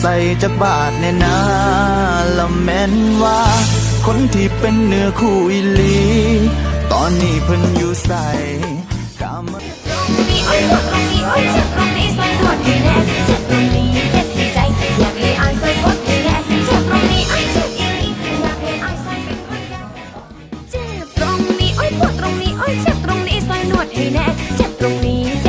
ใส่จากบาทแน่นาละแม่นว่า คนที่เป็นเนื้อคู่อีลี ตอนนี้เพิ่นอยู่ใส่กามมตรงนี้อ้อยเจ็บตรงนี้ใส่อ้ยดนตรงนี้อ้อยยเวจ็บตรงนี้อ้อยดนนใหนวดให้แน่ เจ็บตรงนี้